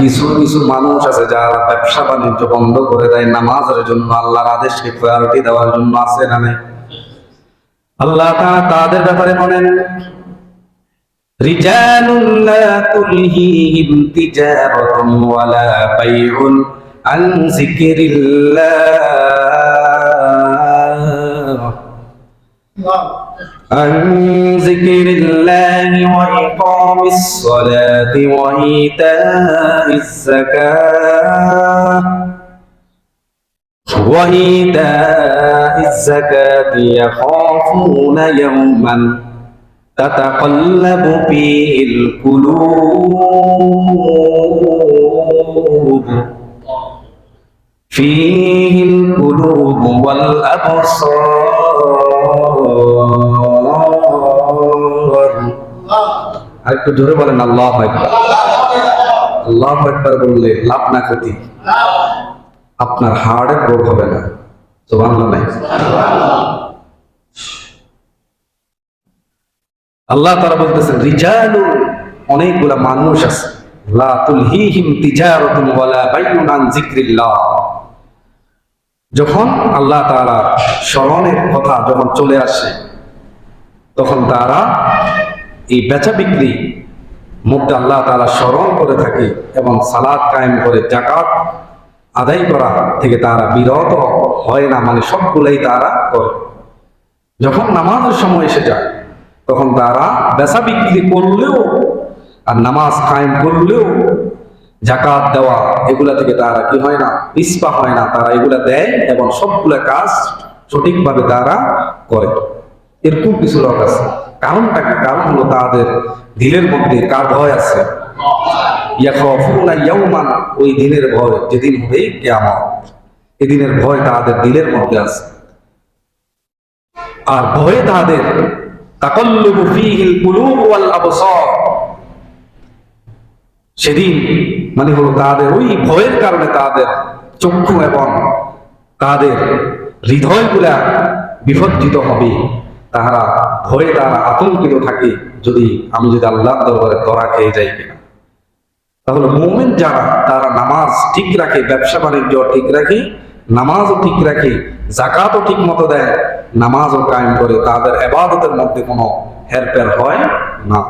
কিছু কিছু মানুষ আছে যারা ব্যবসা বাণিজ্য বন্ধ করে দেয়, নামাজের জন্য, আল্লাহর আদেশকে প্রায়োরিটি দেওয়ার জন্য আছে না নেই? আল্লাহ তাদের ব্যাপারে বলেন, রিজালুন عن ذكر الله وإقام الصلاة وإيتاء الزكاة. وإيتاء الزكاة يخافون يوما تتقلب فيه القلوب. فيه القلوب والأبصار. আরেকটু জোরে বলেন, আল্লাহ আল্লাহ একবার বললে লাভ না ক্ষতি। আপনার হার্টের রোগ হবে না। সুবহানাল্লাহ। নাই আল্লাহ তারা বলতেছেন, রিজালু, অনেকগুলা মানুষ আছে। যখন আল্লাহ তারা স্মরণের কথা যখন চলে আসে, তখন তারা এই বেচা বিক্রি মধ্যে আল্লাহ তাআলা স্মরণ করে থাকে এবং সালাদ কায়েম করে জাকাত আদায় করা থেকে তারা বিরত হয় না মানে সবগুলাই তারা করে। যখন নামাজের সময় এসে যায়, তখন তারা বেচা বিক্রি করলেও আর নামাজ কায়েম করলেও জাকাত দেওয়া, এগুলা থেকে তারা কি হয় না ইস্পা হয় না, তারা এগুলা দেয় এবং সবগুলা কাজ সঠিকভাবে তারা করে। এরকম কিছু লোক আছে। কারণটা কি? কারণ হলো তাদের দিলের মধ্যে কার ভয় আছে? ওই দিনের ভয়, যেদিন হবে কিয়ামত। এদিনের ভয় তাদের দিলের মধ্যে আছে। আর ভয়ে তাদের সেদিন মানে হলো তাদের ওই ভয়ের কারণে তাদের চক্ষু এবং তাদের হৃদয়গুলা বিভজ্জিত হবে। তাহারা ভয়ে তারা আতঙ্কিত থাকে যদি আমি যদি আল্লাহ দরবারে ধরা খেয়ে যাই কিনা। তাহলে মোমেন যারা, তারা নামাজ ঠিক রাখে, ব্যবসা বাণিজ্য ঠিক রাখে, নামাজও ঠিক রাখে জাকাতও ঠিক মতো দেয়, নামাজও কায়েম করে, তাদের এবাদতের মধ্যে কোনো হেরফের হয় না।